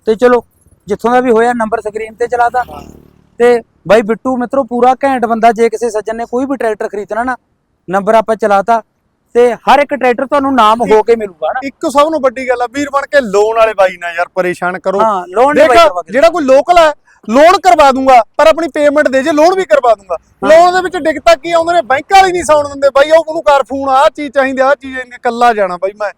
ਤੇ ਚਲੋ ਜਿੱਥੋਂ ਦਾ ਵੀ ਹੋਇਆ ਨੰਬਰ ਸਕਰੀਨ ਤੇ ਚਲਾਤਾ ਤੇ ਬਾਈ ਬਿੱਟੂ ਮਿੱਤਰੋ ਪੂਰਾ ਘੈਂਟ ਬੰਦਾ ਜੇ ਕਿਸੇ ਸੱਜਣ ਨੇ ਕੋਈ ਵੀ ਟਰੈਕਟਰ ਖਰੀਦਣਾ ਨਾ ਨੰਬਰ ਆਪਾਂ ਚਲਾਤਾ ਤੇ ਹਰ ਇੱਕ ਟਰੈਕਟਰ ਤੁਹਾਨੂੰ ਨਾਮ ਹੋ ਕੇ ਮਿਲੂਗਾ ਨਾ। ਇੱਕ ਸਭ ਨੂੰ ਵੱਡੀ ਗੱਲ ਆ ਵੀਰ ਬਣ ਕੇ ਲੋਨ ਵਾਲੇ ਬਾਈ ਨਾ ਯਾਰ ਪਰੇਸ਼ਾਨ ਕਰੋ। ਹਾਂ ਲੋਨ ਦੇਖ ਬਾਈ ਜਿਹੜਾ ਕੋਈ ਲੋਕਲ ਹੈ ਲੋਨ ਕਰਵਾ ਦੂੰਗਾ ਪਰ ਆਪਣੀ ਪੇਮੈਂਟ ਦੇ ਜੇ ਲੋਨ ਵੀ ਕਰਵਾ ਦੂੰਗਾ। ਲੋਨ ਦੇ ਵਿੱਚ ਦਿੱਕਤਾਂ ਕੀ ਆਉਂਦੇ ਨੇ ਬੈਂਕ ਵਾਲੇ ਨਹੀਂ ਸੌਣ ਦਿੰਦੇ। ਬਾਈ ਉਹ ਉਹਨੂੰ ਕਰ ਫੋਨ ਆਹ ਚੀਜ਼ ਚਾਹੀਦੀ ਆਹ ਚੀਜ਼ ਚਾਹੀਦੀ ਕੱਲਾ ਜਾਣਾ ਬਾਈ ਮੈਂ।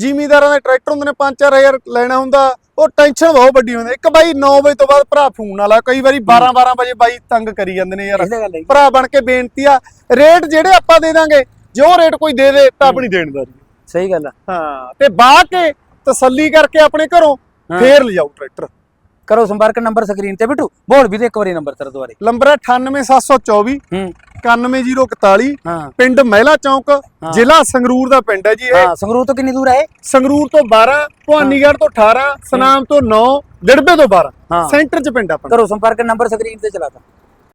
ਜ਼ਿਮੀਦਾਰਾਂ ਦੇ ਟਰੈਕਟਰ ਹੁੰਦੇ ਨੇ 5-4000 ਲੈਣਾ ਹੁੰਦਾ ਉਹ ਟੈਨਸ਼ਨ ਬਹੁਤ ਵੱਡੀ ਹੁੰਦੀ ਇੱਕ ਬਾਈ 9 ਵਜੇ ਤੋਂ ਬਾਅਦ ਭਰਾ ਫੋਨ ਵਾਲਾ ਕਈ ਵਾਰੀ 12-12 ਵਜੇ ਬਾਈ ਤੰਗ ਕਰੀ ਜਾਂਦੇ ਨੇ ਯਾਰ। ਭਰਾ ਬਣ ਕੇ ਬੇਨਤੀ ਆ ਰੇਟ ਜਿਹੜੇ ਆਪਾਂ ਦੇ ਦਾਂਗੇ ਜੋ ਰੇਟ ਕੋਈ ਦੇ ਦੇ ਤਾਂ ਆਪਣੀ ਦੇਣਦਾਰੀ ਸਹੀ ਗੱਲ ਆ। ਹਾਂ ਤੇ ਬਾਹ ਕੇ ਤਸੱਲੀ ਕਰਕੇ ਆਪਣੇ ਘਰੋਂ। ਫੇਰ ਲਿਜਾਓ ਟਰੈਕਟਰ। ਕਰੋ ਸੰਪਰਕ ਨੰਬਰ ਸਕਰੀਨ ਤੇ ਬਿੱਟੂ। ਬੋਲ ਵੀ ਦੇ ਇੱਕ ਵਾਰੀ ਨੰਬਰ ਤੇਰਾ ਦੁਬਾਰੇ ਨੰਬਰ ਹੈ 98724 ਹੂੰ। 91041 ਹਾਂ। ਪਿੰਡ ਮਹਿਲਾ ਚੌਂਕ ਜ਼ਿਲ੍ਹਾ ਸੰਗਰੂਰ ਦਾ ਪਿੰਡ ਹੈ ਜੀ ਇਹ। ਹਾਂ ਸੰਗਰੂਰ ਤੋਂ ਕਿੰਨੀ ਦੂਰ ਹੈ? ਸੰਗਰੂਰ ਤੋਂ 12 ਭਵਾਨੀਗੜ੍ਹ ਤੋਂ 18 ਸਨਾਮ ਤੋਂ 9 ਦਿੜਬੇ ਤੋਂ 12 ਹਾਂ। ਸੈਂਟਰ 'ਚ ਪਿੰਡ ਆਪਣਾ। ਕਰੋ ਸੰਪਰਕ ਨੰਬਰ ਸਕਰੀਨ ਤੇ ਚਲਾਤਾ